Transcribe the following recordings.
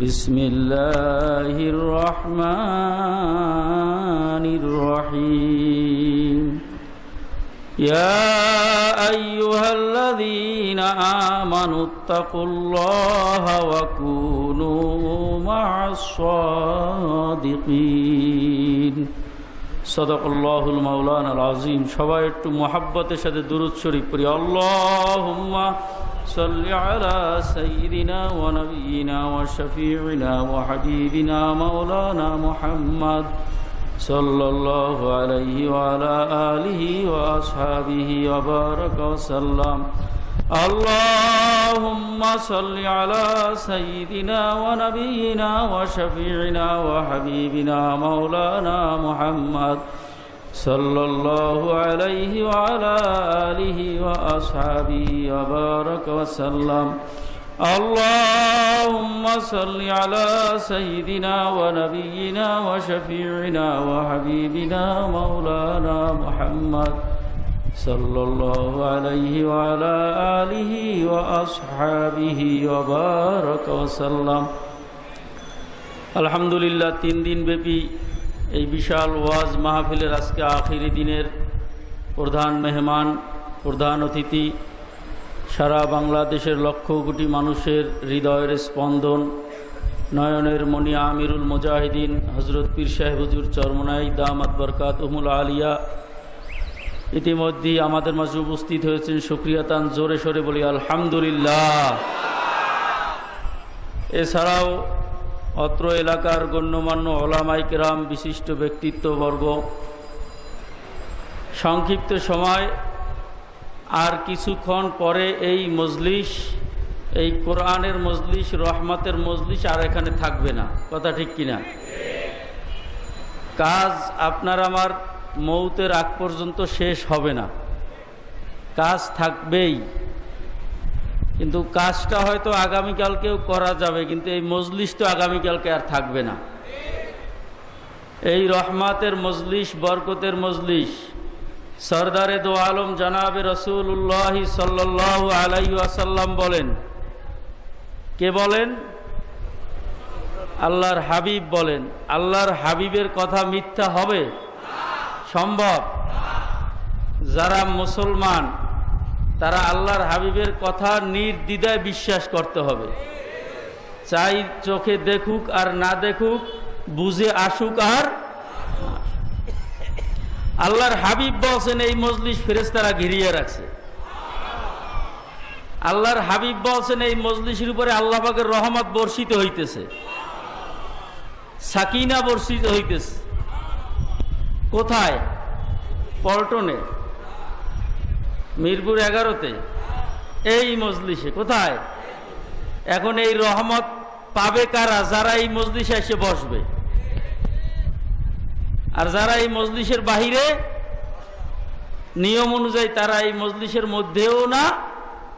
بسم الله الرحمن الرحيم يا أيها الذين آمنوا اتقوا الله وكونوا مع الصادقين صدق الله المولانا العظيم সবাই একটু মোহাব্বতের সাথে দুরুদ শরীফ পড়ি আল্লাহুম্মা صل على سيدنا ونبينا وشفيعنا وحبيبنا مولانا محمد صلى الله عليه وعلى آله وأصحابه وبارك وسلم اللهم صل على سيدنا ونبينا وشفيعنا وحبيبنا مولانا محمد صلى الله عليه وعلى آله وأصحابه وبارك وسلم اللهم صل على سيدنا ونبينا وشفيعنا وحبيبنا مولانا محمد صلى الله عليه وعلى آله وأصحابه وبارك وسلم الحمد لله تين دين ببي এই বিশাল ওয়াজ মাহফিলের আজকে আখিরি দিনের প্রধান মেহমান, প্রধান অতিথি, সারা বাংলাদেশের লক্ষ কোটি মানুষের হৃদয়ের স্পন্দন, নয়নের মণি আমিরুল মুজাহিদিন হজরত পীর সাহেব হুজুর চরমনাই, দামাত বরকাত, উমুল আলিয়া। ইতিমধ্যেই আমাদের মাঝে উপস্থিত হয়েছেন সুক্রিয়াতান জোরে সোরে বলি, আলহামদুলিল্লাহ। এছাড়াও অত্র এলাকার গণ্যমান্য ওলামাইকেরাম বিশিষ্ট ব্যক্তিত্ববর্গ। সংক্ষিপ্ত সময়, আর কিছুক্ষণ পরে এই মজলিস, এই কোরআনের মজলিস, রহমতের মজলিস আর এখানে থাকবে না। কথা ঠিক কিনা? কাজ আপনার আমার মৌতের আগ পর্যন্ত শেষ হবে না। কাজ থাকবেই। কিন্তু কাজটা হয়তো আগামীকালকেও করা যাবে, কিন্তু এই মজলিস তো আগামীকালকে আর থাকবে না। এই রহমাতের মজলিস, বরকতের মজলিস, সরদারে দো আলম জানাবে রসুল্লাহ সাল্লাহ আলাই আসাল্লাম বলেন। কে বলেন? আল্লাহর হাবিব বলেন। আল্লাহর হাবিবের কথা মিথ্যা হবে? সম্ভব? যারা মুসলমান তারা আল্লাহর হাবিবের কথা নির্দ্বিধায় বিশ্বাস করতে হবে। চাই চোখে দেখুক আর না দেখুক, বুঝে আসুক আর আল্লাহর হাবিব বলছেন, এই মজলিস ফেরেস্তারা ঘিরিয়ে রাখছে। আল্লাহর হাবিব বলছেন, এই মজলিসের উপরে আল্লাহফাকে রহমত বর্ষিত হইতেছে। সাকিনা বর্ষিত হইতেছে। কোথায়? পল্টনে। মিরপুর এগারোতে। এই মজলিসে কোথায়? এখন এই রহমত পাবে কারা? যারা এই মজলিসে এসে বসবে। আর যারা এই মজলিসের বাহিরে, নিয়ম অনুযায়ী তারা এই মজলিসের মধ্যেও না,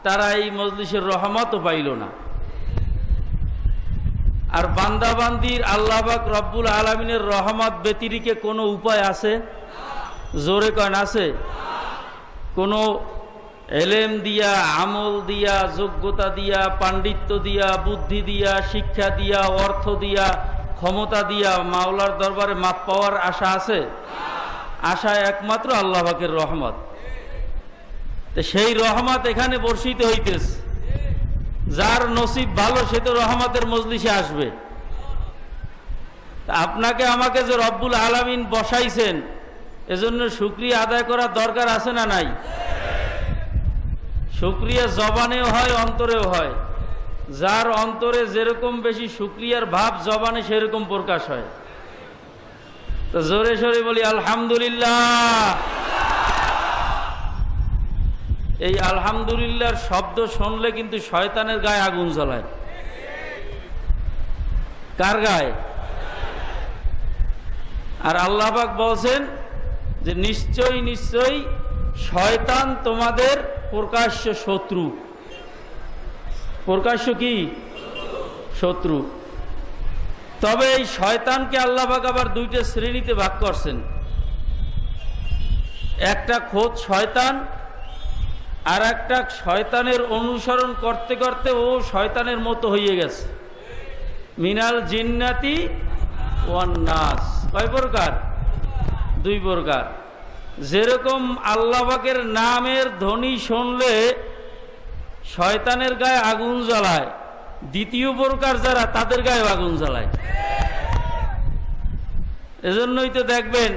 তারা এই মজলিসের রহমতও পাইল না। আর বান্দাবান্দির আল্লাহবাক রব্বুল আলমিনের রহমত ব্যতিরিকে কোনো উপায় আছে? জোরে কন, আছে? কোনো এলেম দিয়া, আমল দিয়া, যোগ্যতা দিয়া, পাণ্ডিত্য দিয়া, বুদ্ধি দিয়া, শিক্ষা দিয়া, অর্থ দিয়া, ক্ষমতা দিয়া মাওলার দরবারে মাপ পাওয়ার আশা আছে? আশা একমাত্র আল্লাহ পাকের রহমত। সেই রহমত এখানে বর্ষিত হইতেছে। যার নসিব ভালো, সে তো রহমতের মজলিসে আসবে। আপনাকে আমাকে যে রব্বুল আলামিন বসাইছেন এজন্য শুক্রিয়া আদায় করার দরকার আছে না নাই? শুক্রিয়া জবানেও হয়, অন্তরেও হয়। যার অন্তরে যেরকম বেশি শুক্রিয়ার ভাব, জবানে সেরকম প্রকাশ হয়। তো জোরে সরে বলি, আলহামদুলিল্লাহ। এই আলহামদুলিল্লাহর শব্দ শুনলে কিন্তু শয়তানের গায়ে আগুন জ্বলায়। কার গায়ে? আর আল্লাহবাক বলছেন যে নিশ্চয়ই নিশ্চয়ই শয়তান তোমাদের প্রকাশ্য শত্রু। প্রকাশ্য কি? শত্রু। তবে এই শয়তানকে আল্লাহবাক আবার দুইটা শ্রেণীতে ভাগ করছেন। একটা খোদ শয়তান আর একটা শয়তানের অনুসরণ করতে করতে ও শয়তানের মতো হয়ে গেছে। মিনাল জিন্নাতি ওয়ান্নাস কয় প্রকার? দুই প্রকার। যেরকম আল্লাহবাকের নামের ধ্বনি শুনলে শয়তানের গায়ে আগুন জ্বালায়, দ্বিতীয় প্রকার যারা তাদের গায়ে আগুন জ্বালায়। এজন্যই তো দেখবেন,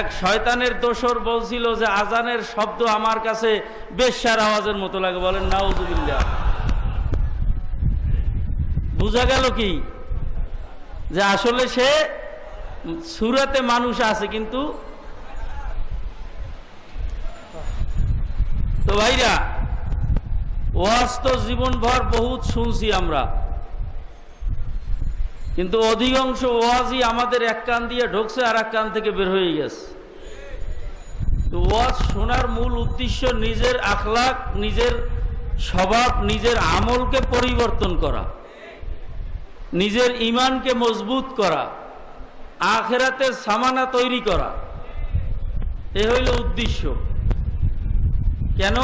এক শয়তানের দোসর বলছিল যে আজানের শব্দ আমার কাছে বেশ্যার আওয়াজের মতো লাগে, বলেন নাউজুবিল্লা বোঝা গেল কি? যে আসলে সে সুরাতে মানুষ আছে কিন্তু তো ভাইরা, ওয়াজ তো জীবনভর বহুত শুনছি আমরা। কিন্তু অধিকাংশ ওয়াজই আমাদের এক কান দিয়ে ঢুকছে আর এক কান থেকে বের হয়ে গেছে। তো ওয়াজ শোনার মূল উদ্দেশ্য নিজের আখলাক নিজের স্বভাব, নিজের আমলকে পরিবর্তন করা, নিজের ইমানকে মজবুত করা। আখেরাতের সামানা তৈরি করা। এ হইল উদ্দেশ্য। কেন?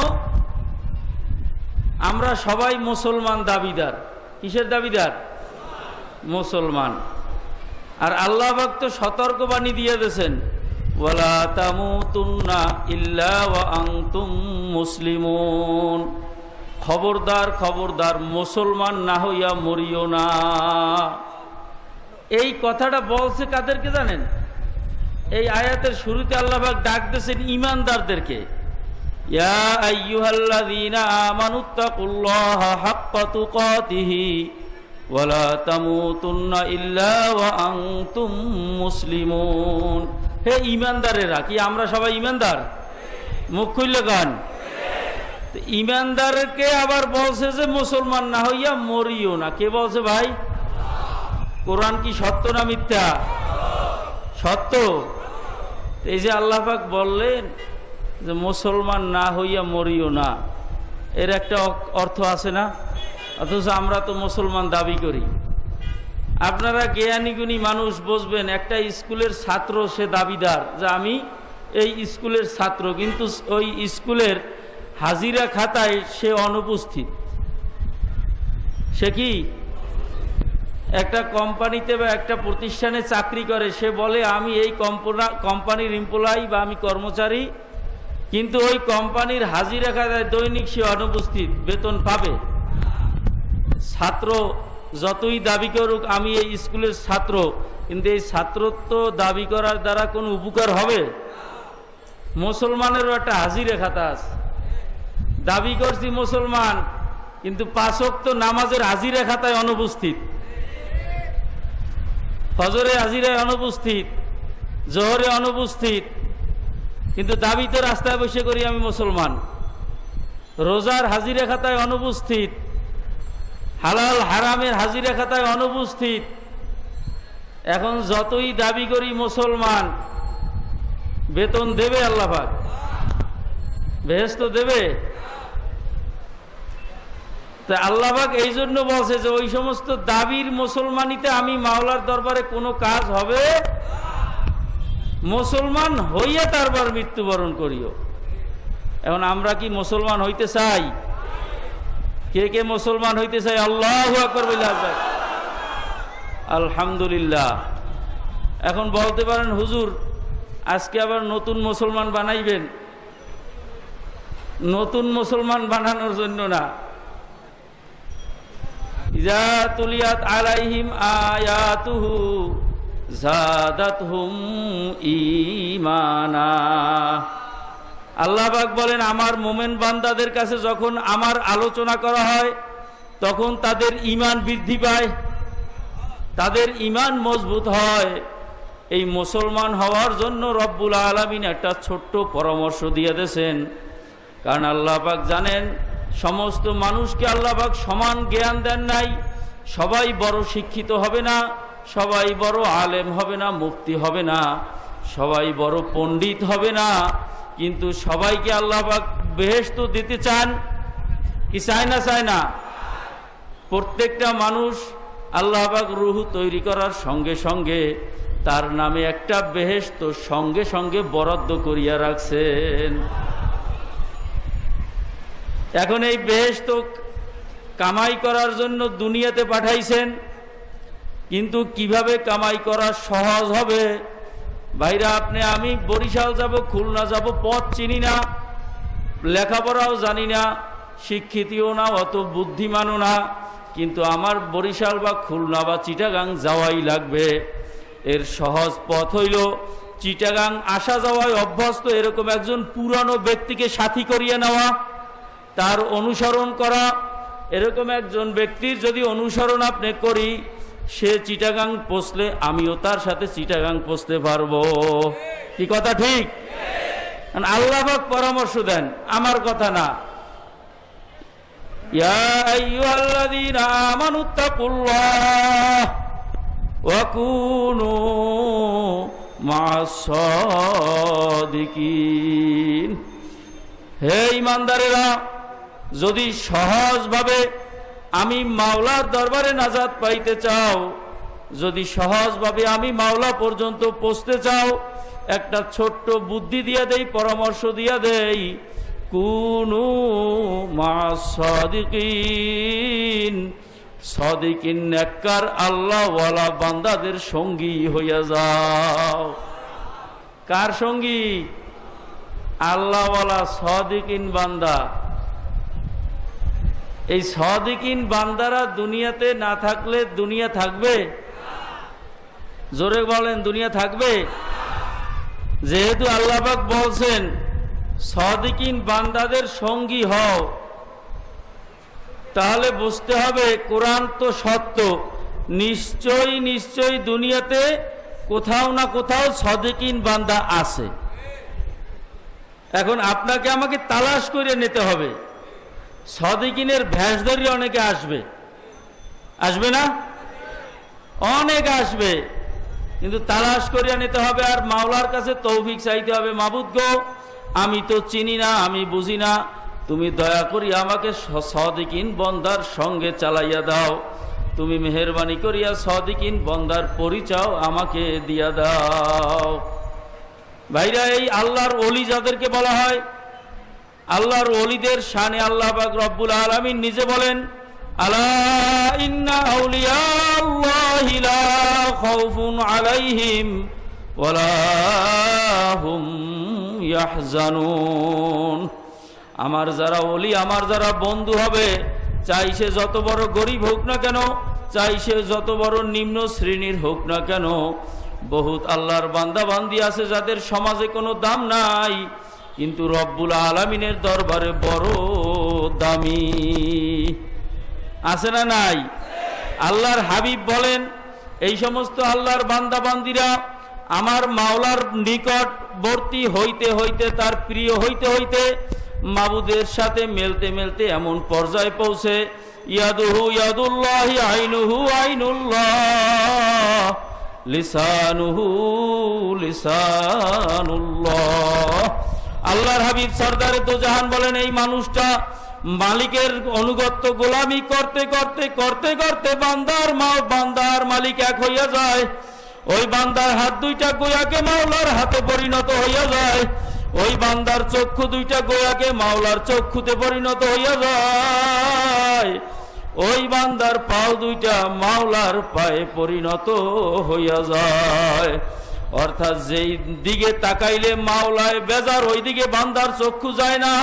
আমরা সবাই মুসলমান দাবিদার। কিসের দাবিদার? মুসলমান। আর আল্লাহ ভক্ত সতর্কবাণী দিয়ে দিয়েছেন, ওয়ালা তামুতুন্না ইল্লা ওয়া আনতুম মুসলিমুন। খবরদার খবরদার, মুসলমান না হইয়া মরিও না। এই কথাটা বলছে কাদেরকে জানেন? এই আয়াতের শুরুতে আল্লাহবাক ডাক দিয়েছেন ইমানদারদেরকে। মুসলিমুন। হে ইমানদারেরা, কি আমরা সবাই ইমানদার? মুখ খুললে গান? ইমানদারকে আবার বলছে যে মুসলমান না হইয়া মরিও না। কে বলছে ভাই? কোরআন কি সত্য না মিথ্যা? সত্য। এই যে আল্লাহাক বললেন যে মুসলমান না হইয়া মরিও না। এর একটা অর্থ আছে না? অথচ আমরা তো মুসলমান দাবি করি। আপনারা জ্ঞানীগুণী মানুষ বসবেন একটা স্কুলের ছাত্র সে দাবিদার যে আমি এই স্কুলের ছাত্র, কিন্তু ওই স্কুলের হাজিরা খাতায় সে অনুপস্থিত। সে কি? একটা কোম্পানিতে বা একটা প্রতিষ্ঠানে চাকরি করে, সে বলে, আমি এই কোম্পানির এমপ্লয়ি বা আমি কর্মচারী, কিন্তু ওই কোম্পানির হাজিরা খাতায় দৈনিক সে অনুপস্থিত, বেতন পাবে। ছাত্র যতই দাবি করুক, আমি এই স্কুলের ছাত্র, কিন্তু এই ছাত্রত্ব দাবি করার দ্বারা কোনো উপকার হবে? মুসলমানেরও একটা হাজিরা খাতা আছে। দাবি করছি মুসলমান, কিন্তু পাশক তো নামাজের হাজিরা খাতায় অনুপস্থিত। ফজরে হাজিরায় অনুপস্থিত, জোহরে অনুপস্থিত, কিন্তু দাবি তো রাস্তায় বসে করি আমি মুসলমান। রোজার হাজিরা খাতায় অনুপস্থিত, হালাল হারামের হাজিরা খাতায় অনুপস্থিত, এখন যতই দাবি করি মুসলমান, বেতন দেবে আল্লাহাক বেহেস্ত দেবে? তা আল্লাহবাক এই জন্য বলছে যে ওই সমস্ত দাবির মুসলমানিতে আমি মাওলার দরবারে কোনো কাজ হবে মুসলমান হইয়া তারপর মৃত্যুবরণ করিও। এখন আমরা কি মুসলমান হইতে চাই? কে কে মুসলমান হইতে চাই? আল্লাহ আলহামদুলিল্লাহ। এখন বলতে পারেন, হুজুর, আজকে আবার নতুন মুসলমান বানাইবেন। নতুন মুসলমান বানানোর জন্য না। আল্লাহবাক বলেন, আমার মোমেন বান্দাদের কাছে যখন আমার আলোচনা করা হয়, তখন তাদের ইমান বৃদ্ধি পায়, তাদের ইমান মজবুত হয়। এই মুসলমান হওয়ার জন্য রব্বুল আলমিন একটা ছোট্ট পরামর্শ দিয়ে দিয়েছেন। কারণ আল্লাহ পাক জানেন সমস্ত মানুষকে আল্লাহ পাক সমান জ্ঞান দেন নাই। সবাই বড় শিক্ষিত হবে না, সবাই বড় আলেম হবে না মুক্তি হবে না, সবাই বড় পণ্ডিত হবে না। কিন্তু সবাইকে আল্লাহ বেহেস্ত দিতে চান। কি চায় না চায় না? প্রত্যেকটা মানুষ আল্লাহবাক রুহু তৈরি করার সঙ্গে সঙ্গে তার নামে একটা বেহেস্ত সঙ্গে সঙ্গে বরাদ্দ করিয়া রাখছেন। এখন এই বেহেস তো কামাই করার জন্য দুনিয়াতে পাঠাইছেন, কিন্তু কীভাবে কামাই করা সহজ হবে? ভাইরা, আপনি আমি বরিশাল যাব, খুলনা যাব, পথ চিনি না, লেখাপড়াও জানি না, শিক্ষিতও না, অত বুদ্ধিমানও না, কিন্তু আমার বরিশাল বা খুলনা বা চিটাগাং যাওয়াই লাগবে। এর সহজ পথ হইল, চিটাগাং আসা যাওয়ায় অভ্যস্ত এরকম একজন পুরানো ব্যক্তিকে সাথী করিয়ে নেওয়া তার অনুসরণ করা। এরকম একজন ব্যক্তির যদি অনুসরণ আপনি করি সে চিটাগাং পোষলে আমিও তার সাথে চিটাগাং পোষতে পারব। কি কথা ঠিক? আল্লাহ পরামর্শ দেন আমার কথা না। হে ইমানদারেরা যদি সহজভাবে আমি মাওলার দরবারে নাজাদ পাইতে চাও, যদি সহজভাবে আমি মাওলা পর্যন্ত পৌঁছতে চাও, একটা ছোট্ট বুদ্ধি দিয়া দেই, পরামর্শ দিয়া দেই, কুনু মা সদিকিন সদিকিন নেককার আল্লাহওয়ালা বান্দাদের সঙ্গী হইয়া যাও। কার সঙ্গী? আল্লাহওয়ালা সদিকিন বান্দা। এই সদিকিন বান্দারা দুনিয়াতে না থাকলে দুনিয়া থাকবে? জোরে বলেন, দুনিয়া থাকবে? যেহেতু আল্লাহবাক বলছেন, সদিকিন বান্দাদের সঙ্গী হও। তাহলে বুঝতে হবে কোরআন তো সত্য। নিশ্চয়ই নিশ্চয়ই দুনিয়াতে কোথাও না কোথাও সদিকিন বান্দা আছে। এখন আপনাকে আমাকে তালাশ করে নিতে হবে। সদিকিনের ভ্যাস ভ্যাসদারি অনেকে আসবে। আসবে না? অনেক আসবে। কিন্তু তালাশ করিয়া নিতে হবে আর মাওলার কাছে তৌফিক চাইতে হবে। মাবুদ গো, আমি তো চিনি না, আমি বুঝি না। তুমি দয়া করি আমাকে সদিকিন বন্দার সঙ্গে চালাইয়া দাও। তুমি মেহরবানি করিয়া সদিকিন বন্দার পরিচয় আমাকে দিয়া দাও। ভাইরা, এই আল্লাহর অলি যাদেরকে বলা হয় আল্লাহর অলিদের শানে আল্লাহ বাক রব্বুল আলমিন নিজে বলেন আলাইহিম আমার যারা অলি আমার যারা বন্ধু হবে, চাই সে যত বড় গরিব হোক না কেন, চাই সে যত বড় নিম্ন শ্রেণির হোক না কেন, বহুত আল্লাহর বান্দা বান্দি আছে যাদের সমাজে কোনো দাম নাই। কিন্তু রব্বুল আলমিনের দরবারে বড় দামি। আছে না নাই? আল্লাহর হাবিব বলেন, এই সমস্ত আল্লাহর বান্দা বান্দিরা আমার মাওলার নিকটবর্তী হইতে হইতে, তার প্রিয় হইতে হইতে মাবুদের সাথে মেলতে মেলতে এমন পর্যায়ে পৌঁছে, ইয়াদুহু ইয়াদুল্লাহ আইনুহু আইনুল্লাহ, লিসানুহু লিসানুল্লাহ। আল্লাহর হাবিব সর্দারে তো জাহান বলেন, এই মানুষটা মালিকের অনুগত্য গোলামি করতে করতে করতে করতে বান্দার মা বান্দার মালিক এক হইয়া যায়। ওই বান্দার হাত দুইটা গোয়াকে মাওলার হাতে পরিণত হইয়া যায়। ওই বান্দার চক্ষু দুইটা গোয়াকে মাওলার চক্ষুতে পরিণত হইয়া যায়। ওই বান্দার পাও দুইটা মাওলার পায়ে পরিণত হইয়া যায়। অর্থাৎ যেই দিকে তাকাইলে মাওলায় বেজার ওই দিকে বান্দার চক্ষু যায় না।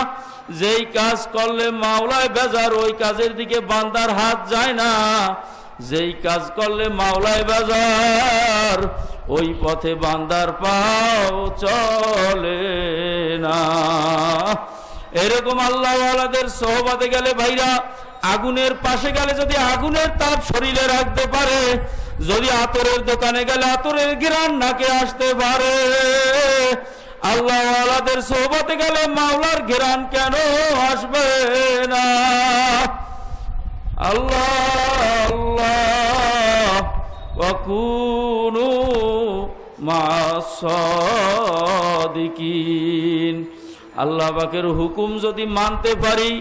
যেই কাজ করলে মাওলায় বেজার, ওই কাজের দিকে বান্দার হাত যায় না। যেই কাজ করলে মাওলায় বেজার, ওই পথে বান্দার পাও চলে না। এরকম আল্লাহওয়ালাদের সহবাদে গেলে ভাইরা, আগুনের পাশে গেলে যদি আগুনের তাপ শরীরে রাখতে পারে যদি আতরের দোকানে গেলে আতরের গ্রান নাকে আসতে পারে। আল্লাহওয়ালাদের সোহবতে গেলে মাওলার ঘেরান কেন আসবে না? আল্লাহ আল্লাহ মাসাদিকিন। আল্লাহ পাকের হুকুম যদি মানতে পারি,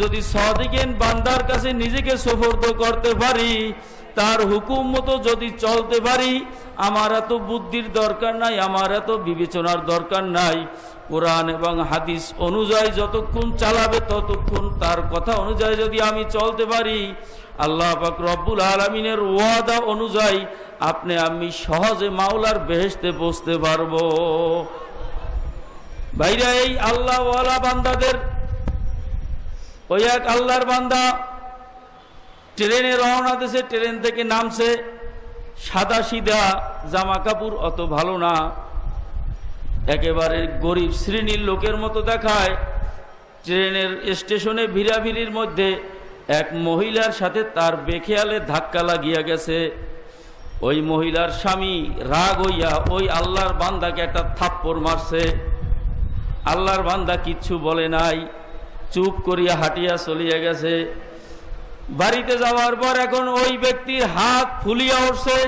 যদি সদিকেন বান্দার কাছে নিজেকে সুফর্দ করতে পারি তার হুকুম মতো যদি চলতে পারি, আমার এত বুদ্ধির দরকার নাই, আমার এত বিবেচনার দরকার নাই। কোরআন এবং হাদিস অনুযায়ী যতক্ষণ চালাবে ততক্ষণ তার কথা অনুযায়ী যদি আমি চলতে পারি, আল্লাহ পাক রব্বুল আলমিনের ওয়াদা অনুযায়ী আপনি আমি সহজে মাওলার বেহেস্তে বসতে পারব। ভাইরা, এই আল্লাহওয়ালা বান্দাদের, ওই এক আল্লাহর বান্দা ট্রেনে রওনা দিয়েছে ট্রেন থেকে নামছে সাদা সিধা জামা কাপড়, অত ভালো না। একেবারে গরিব শ্রেণির লোকের মতো দেখায়, ট্রেনের স্টেশনে ভিড়াভিড়ির মধ্যে এক মহিলার সাথে তার বেখেয়ালে ধাক্কা লাগিয়া গেছে। ওই মহিলার স্বামী রাগ হইয়া ওই আল্লাহর বান্দাকে একটা থাপ্পড় মারছে। আল্লাহর বান্দা কিচ্ছু বলে নাই, চুপ করিয়া হাঁটিয়া চলিয়া গেছে। বাড়িতে যাওয়ার পর এখন ওই ব্যক্তির হাত ফুলিয়া উঠছে,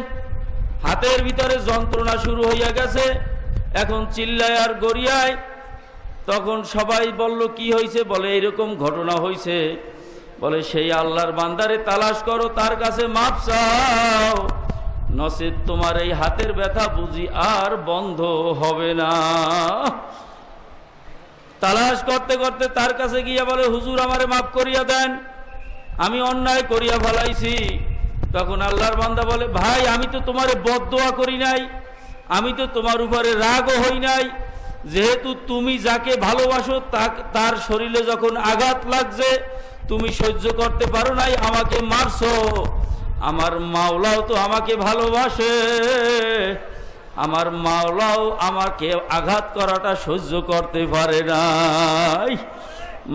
হাতের ভিতরে যন্ত্রণা শুরু হইয়া গেছে, এখন চিল্লায় আর গড়িয়ায়। তখন সবাই বলল, কি হয়েছে বলে, এরকম ঘটনা হয়েছে বলে, সেই আল্লাহর বান্দারে তালাশ করো, তার কাছে মাপ চাও। নসিদ তোমার এই হাতের ব্যথা বুঝি আর বন্ধ হবে না। তালাশ করতে করতে তার কাছে গিয়া বলে, হুজুর আমারে মাফ করিয়া দেন। আমি অন্যায় করিয়া ফেলাইছি। তখন আল্লাহর বান্দা বলে, ভাই, আমি তো তোমারে বদোয়া করি নাই। আমি তো তোমার উপরে রাগও হই নাই। যেহেতু তুমি যাকে ভালোবাসো তার শরীরে যখন আঘাত লাগছে, তুমি সহ্য করতে পারো নাই, আমাকে মারছো। আমার মাওলাও তো আমাকে ভালোবাসে। আমার মাওলাও আমাকে আঘাত করাটা সহ্য করতে পারে নাই।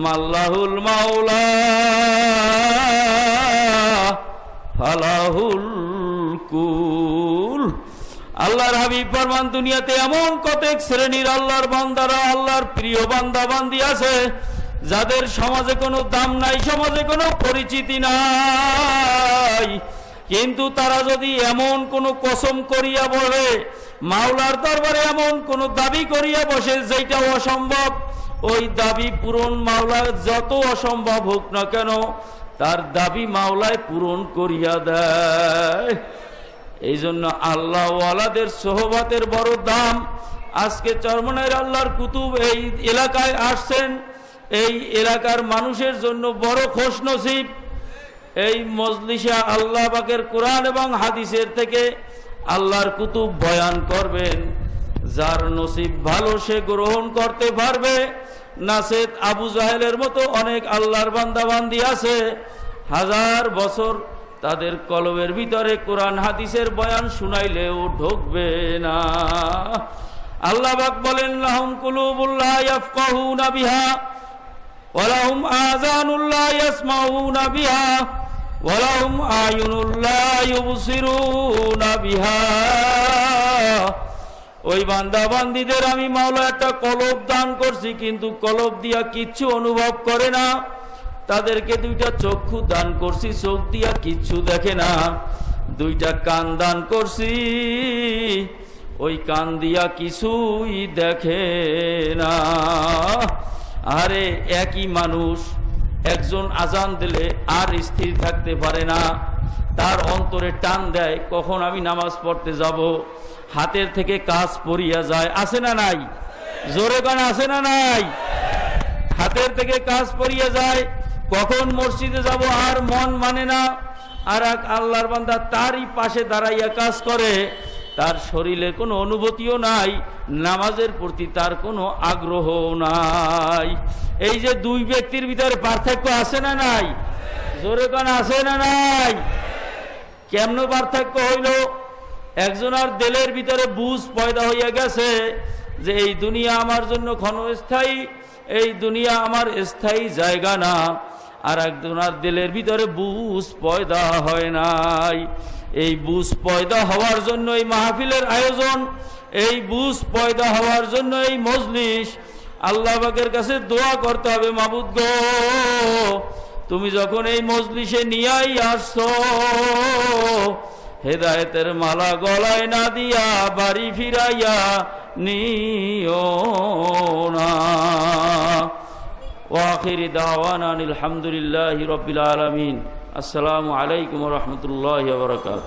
মাল্লাহুল মাওলা, ফালাহুল কুল। আল্লাহর হাবিব ফরমান, দুনিয়াতে এমন কতক শ্রেণির আল্লাহর বান্দারা, আল্লাহর প্রিয় বান্দা বান্দি আছে, যাদের সমাজে কোনো দাম নাই, সমাজে কোনো পরিচিতি নাই। কিন্তু তারা যদি এমন কোনো কসম করিয়া বলে, মাওলার দরবারে এমন কোন দাবি করিয়া বসে যেটা অসম্ভব ওই দাবি পূরণ মাওলার যত অসম্ভব হোক না কেন, তার দাবি মাওলায় পূরণ করিয়া দেয়। এই জন্য আল্লাহওয়ালাদের সোহবাতের বড় দাম। আজকে চরমনের আল্লাহর কুতুব এই এলাকায় আসছেন। এই এলাকার মানুষের জন্য বড় খোশ নসিব এই মজলিসা আল্লাহ বাকের কোরআন এবং হাদিসের থেকে আল্লাহর কুতুব বয়ান করবেন। যার নসিব ভালো সে গ্রহণ করতে পারবে। নাসেদ আবু জাহেলের মতো অনেক আল্লাহর বান্দাবান্দি আছে। হাজার বছর তাদের কলবের ভিতরে কোরআন হাদিসের বয়ান শুনাইলেও ঢুকবে না। আল্লাহবাক বলেন, লাহম বিহা। ওই বান্দা বান্দিদের আমি মাওলা একটা কলব দান করছি, কিন্তু কলব দিয়া কিচ্ছু অনুভব করে না। তাদেরকে দুইটা চক্ষু দান করছি, চোখ দিয়া কিচ্ছু দেখে না। দুইটা কান দান করছি, ওই কান দিয়া কিছুই দেখে না। আরে একই মানুষ, একজন আজান দিলে আর স্থির থাকতে পারে না। তার অন্তরে টান দেয়, কখন আমি নামাজ পড়তে যাব? হাতের থেকে কাজ পড়িয়া যায়, আছে না নাই? জোরে গান আছে না নাই? হাতের থেকে কাজ পড়িয়া যায়, কখন মসজিদে যাব আর মন মানে না? আর এক আল্লাহর বান্দা তারই পাশে দাঁড়াইয়া কাজ করে, তার শরীরে কোনো অনুভূতিও নাই, নামাজের প্রতি তার কোনো আগ্রহ নাই। এই যে দুই ব্যক্তির ভিতরে পার্থক্য আছে না নাই? জোরে কান, আছে না নাই? কেমন পার্থক্য হইল? একজনের দেলের ভিতরে বুঝ পয়দা হইয়া গেছে যে এই দুনিয়া আমার জন্য ক্ষণস্থায়ী, এই দুনিয়া আমার স্থায়ী জায়গা না। আর একজনের দিলের ভিতরে বুঝ পয়দা হয় নাই। এই বুঝ পয়দা হওয়ার জন্য এই মাহফিলের আয়োজন, এই বুঝ পয়দা হওয়ার জন্য এই মজলিস। আল্লাহ বাকের কাছে দোয়া করতে হবে, মাবুদ তুমি যখন এই মজলিসে নিয়াই আসছো হেদায়েতের মালা গলায় না দিয়া বাড়ি ফিরাইয়া নিও না। ওয়াখির দাওয়ান আলহামদুলিল্লাহ রবিল আলমিন। আসসালামু আলাইকুম রহমতুল্লাহ বরকাত